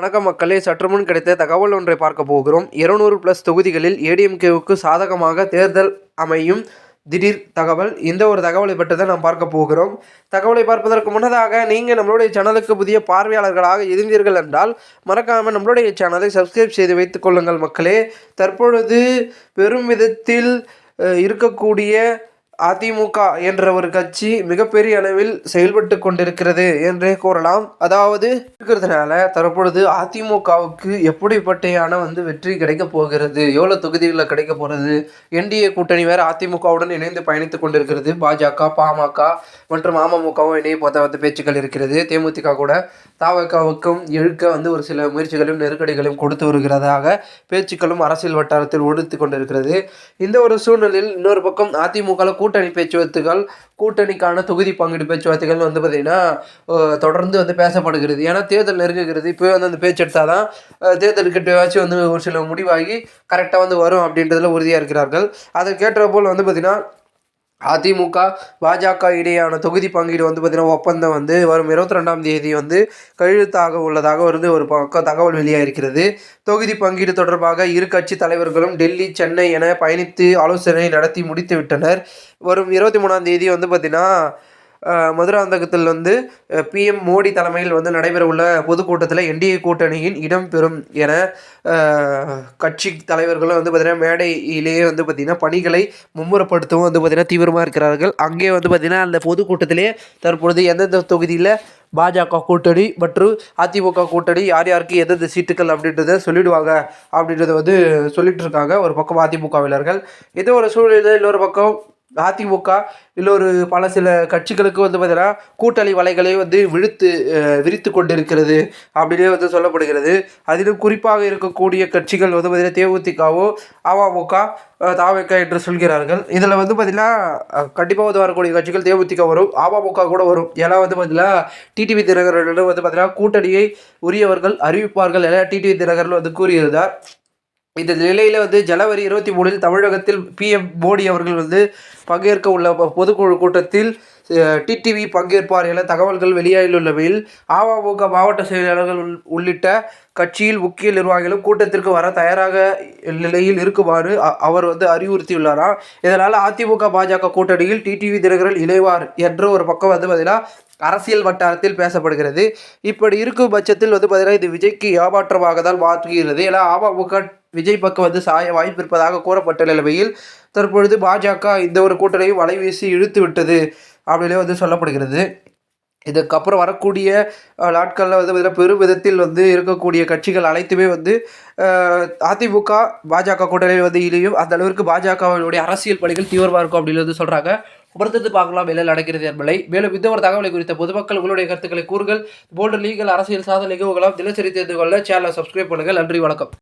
வணக்கம் மக்களே சற்றுமுன் கிடைத்த தகவல் ஒன்றை பார்க்க போகிறோம். இருநூறு பிளஸ் தொகுதிகளில் ஏடிஎம்கேவுக்கு சாதகமாக தேர்தல் அமையும் திடீர் தகவல். இந்த ஒரு தகவலை பற்றி தான் நாம் பார்க்க போகிறோம். தகவலை பார்ப்பதற்கு முன்னதாக நீங்கள் நம்மளுடைய சேனலுக்கு புதிய பார்வையாளர்களாக இருந்தீர்கள் என்றால் மறக்காமல் நம்மளுடைய சேனலை சப்ஸ்கிரைப் செய்து வைத்துக் கொள்ளுங்கள் மக்களே. தற்பொழுது பெரும் விதத்தில் இருக்கக்கூடிய அதிமுக என்ற ஒரு கட்சி மிகப்பெரிய அளவில் செயல்பட்டு கொண்டிருக்கிறது என்றே கூறலாம். அதாவது இருக்கிறதுனால தற்பொழுது அதிமுகவுக்கு எப்படிப்பட்டையான வந்து வெற்றி கிடைக்க போகிறது எவ்வளோ தொகுதிகளில் கிடைக்க போகிறது என்டிஏ கூட்டணி வேறு அதிமுகவுடன் இணைந்து பயணித்துக் கொண்டிருக்கிறது பாஜக பாமக மற்றும் அமமுகவும் இணைய போத வந்து பேச்சுக்கள் இருக்கிறது. தேமுதிக கூட தாவகாவுக்கும் எழுக்க வந்து ஒரு சில முயற்சிகளையும் நெருக்கடிகளையும் கொடுத்து வருகிறதாக பேச்சுக்களும் அரசியல் வட்டாரத்தில் ஒடுத்து கொண்டிருக்கிறது. இந்த ஒரு சூழ்நிலையில் இன்னொரு பக்கம் அதிமுக கூட்டணி கூட்டணி பேச்சுவார்த்தைகள் கூட்டணிக்கான தொகுதி பங்கீடு பேச்சுவார்த்தைகள் வந்து பார்த்திங்கன்னா தொடர்ந்து வந்து பேசப்படுகிறது. ஏன்னா தேர்தல் நெருங்குகிறது. இப்போவே வந்து அந்த பேச்சு எடுத்தால் தான் தேர்தலுக்கிட்டவாச்சும் வந்து ஒரு சில முடிவாகி கரெக்டாக வந்து வரும் அப்படின்றதுல உறுதியாக இருக்கிறார்கள். அதற்கேற்ற போல் வந்து பார்த்திங்கன்னா அதிமுக பாஜக இடையேயான தொகுதி பங்கீடு வந்து பார்த்திங்கன்னா ஒப்பந்தம் வந்து வரும் இருபத்தி ரெண்டாம் தேதி வந்து கையெழுத்தாக உள்ளதாக வந்து ஒரு பக்கம் தகவல் வெளியாக இருக்கிறது தொகுதி பங்கீடு தொடர்பாக இரு கட்சி தலைவர்களும் டெல்லி சென்னை என பயணித்து ஆலோசனை நடத்தி முடித்து விட்டனர் வரும் இருபத்தி மூணாம் தேதி வந்து பார்த்திங்கன்னா மதுராந்தகத்தில் வந்து பிஎம் மோடி தலைமையில் வந்து நடைபெறவுள்ள பொதுக்கூட்டத்தில் என்டிஏ கூட்டணியின் இடம்பெறும் என கட்சி தலைவர்களும் வந்து பார்த்திங்கன்னா மேடையிலேயே வந்து பார்த்திங்கன்னா பணிகளை மும்முரப்படுத்தவும் வந்து பார்த்திங்கன்னா தீவிரமாக இருக்கிறார்கள். அங்கே வந்து பார்த்திங்கன்னா அந்த பொதுக்கூட்டத்திலே தற்பொழுது எந்தெந்த தொகுதியில் பாஜக கூட்டணி மற்றும் அதிமுக கூட்டணி யார் யாருக்கு எந்தெந்த சீட்டுகள் அப்படின்றத சொல்லிடுவாங்க அப்படின்றத வந்து சொல்லிட்டு இருக்காங்க. ஒரு பக்கம் அதிமுகவினர்கள். இது ஒரு சூழ்நிலை இன்னொரு பக்கம் அதிமுக இல்லை ஒரு பல சில கட்சிகளுக்கு வந்து பார்த்தீங்கன்னா கூட்டணி வலைகளை வந்து விழுத்து விரித்து கொண்டிருக்கிறது அப்படின்னே வந்து சொல்லப்படுகிறது. அதிலும் குறிப்பாக இருக்கக்கூடிய கட்சிகள் வந்து பார்த்திங்கன்னா தேமுதிகவோ அமமுக தாவக என்று சொல்கிறார்கள். இதில் வந்து பார்த்திங்கன்னா கண்டிப்பாக வந்து வரக்கூடிய கட்சிகள் தேமுதிக வரும் அமமுக கூட வரும். ஏன்னா வந்து பார்த்திங்கன்னா டிடிவி தினகரிடம் வந்து பார்த்திங்கன்னா கூட்டணியை உரியவர்கள் அறிவிப்பார்கள் என டிடிவி தினகரில் வந்து கூறியிருந்தார். இந்த நிலையில் வந்து ஜனவரி இருபத்தி மூணில் தமிழகத்தில் பிஎம் மோடி அவர்கள் வந்து பங்கேற்க உள்ள பொதுக்குழு கூட்டத்தில் டிடிவி பங்கேற்பார் என தகவல்கள் வெளியாகியுள்ளவையில் அமமுக மாவட்ட செயலாளர்கள் உள்- உள்ளிட்ட கட்சியில் முக்கிய நிர்வாகிகளும் கூட்டத்திற்கு வர தயாராக நிலையில் இருக்குமாறு அ- அவர் வந்து அறிவுறுத்தியுள்ளாராம் இதனால் அதிமுக பாஜக கூட்டணியில் டிடிவி தினகரன் இணைவார் என்ற ஒரு பக்கம் வந்து பார்த்தீங்கன்னா அரசியல் வட்டாரத்தில் பேசப்படுகிறது. இப்படி இருக்கும் பட்சத்தில் வந்து பார்த்தீங்கன்னா இது விஜய்க்கு ஏமாற்றமாக தான் மாற்றுகிறது ஏன்னா அமமுக விஜய் பக்கம் வந்து சாய வாய்ப்பு இருப்பதாக கூறப்பட்ட நிலைமையில் தற்பொழுது பாஜக இந்த ஒரு கூட்டணியை வலை வீசி இழுத்து விட்டது அப்படின்னு வந்து சொல்லப்படுகிறது. இதுக்கப்புறம் வரக்கூடிய நாட்களில் வந்து பார்த்தீங்கன்னா பெரும் விதத்தில் வந்து இருக்கக்கூடிய கட்சிகள் அனைத்துமே வந்து அதிமுக பாஜக கூட்டணியில் வந்து இணையும் அந்த அளவிற்கு பாஜகவினுடைய அரசியல் பணிகள் தீவிரமாக இருக்கும் அப்படின்னு வந்து சொல்கிறாங்க பொறுத்தது பார்க்கலாம் என்ன நடக்கிறது என்பதை. மேலும் இந்த ஒரு தகவலை குறித்த பொதுமக்கள் உங்களுடைய கருத்துக்களை கூறுங்கள். போன்ற லீகல் அரசியல் சாதனை நிகழ்வுகளாம் தினசரி தெரிந்து கொள்ள சேனலை சப்ஸ்கிரைப் பண்ணுங்கள். நன்றி வணக்கம்.